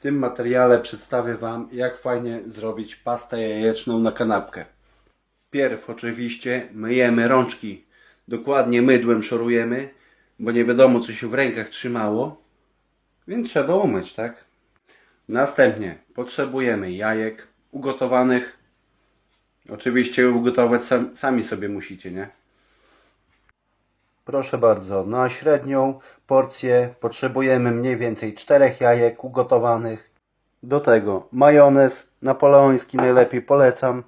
tym materiale przedstawię Wam, jak fajnie zrobić pastę jajeczną na kanapkę. Pierw oczywiście myjemy rączki. Dokładnie mydłem szorujemy, bo nie wiadomo co się w rękach trzymało, więc trzeba umyć, tak? Następnie potrzebujemy jajek ugotowanych. Oczywiście ugotować sam, sami sobie musicie, nie? Proszę bardzo, na średnią porcję potrzebujemy mniej więcej 4 jajek ugotowanych. Do tego majonez napoleoński najlepiej polecam.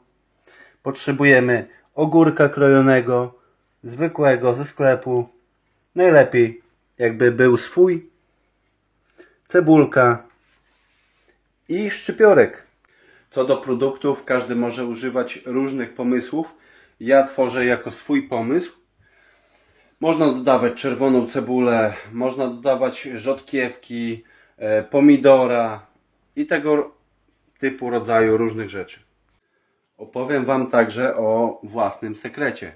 Potrzebujemy ogórka krojonego, zwykłego ze sklepu. Najlepiej jakby był swój. Cebulka i szczypiorek. Co do produktów, każdy może używać różnych pomysłów. Ja tworzę jako swój pomysł. Można dodawać czerwoną cebulę, można dodawać rzodkiewki, e, pomidora i tego typu rodzaju różnych rzeczy. Opowiem Wam także o własnym sekrecie.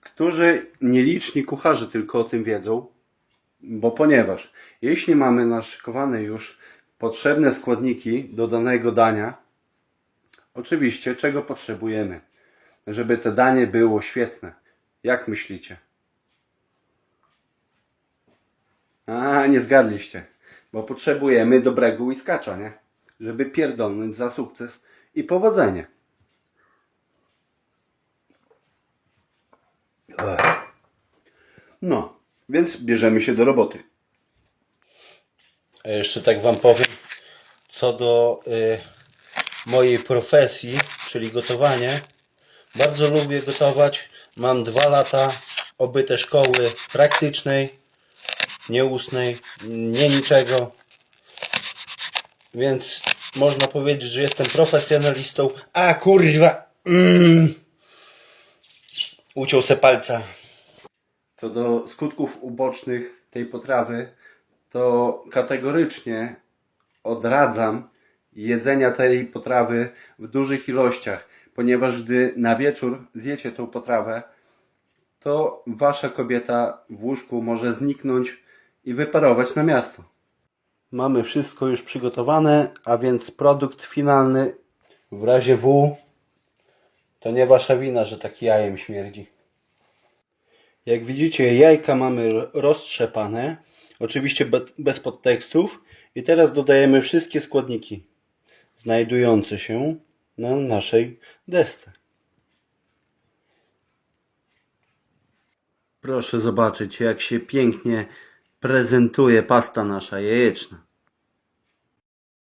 Którzy nieliczni kucharze tylko o tym wiedzą, bo ponieważ jeśli mamy naszykowane już potrzebne składniki do danego dania, oczywiście czego potrzebujemy, żeby to danie było świetne. Jak myślicie? A, nie zgadliście. Bo potrzebujemy dobrego whiskacza, nie? Żeby pierdolnąć za sukces i powodzenie. No, więc bierzemy się do roboty. A jeszcze tak Wam powiem, co do y, mojej profesji, czyli gotowanie. Bardzo lubię gotować. Mam dwa lata obyte szkoły praktycznej nie ustnej, nie niczego. Więc można powiedzieć, że jestem profesjonalistą. A kurwa! Mm. Uciął se palca. Co do skutków ubocznych tej potrawy, to kategorycznie odradzam jedzenia tej potrawy w dużych ilościach, ponieważ gdy na wieczór zjecie tą potrawę, to wasza kobieta w łóżku może zniknąć i wyparować na miasto. Mamy wszystko już przygotowane, a więc produkt finalny w razie W to nie wasza wina, że tak jajem śmierdzi. Jak widzicie, jajka mamy roztrzepane, oczywiście be- bez podtekstów i teraz dodajemy wszystkie składniki znajdujące się na naszej desce. Proszę zobaczyć, jak się pięknie prezentuje pasta nasza jajeczna.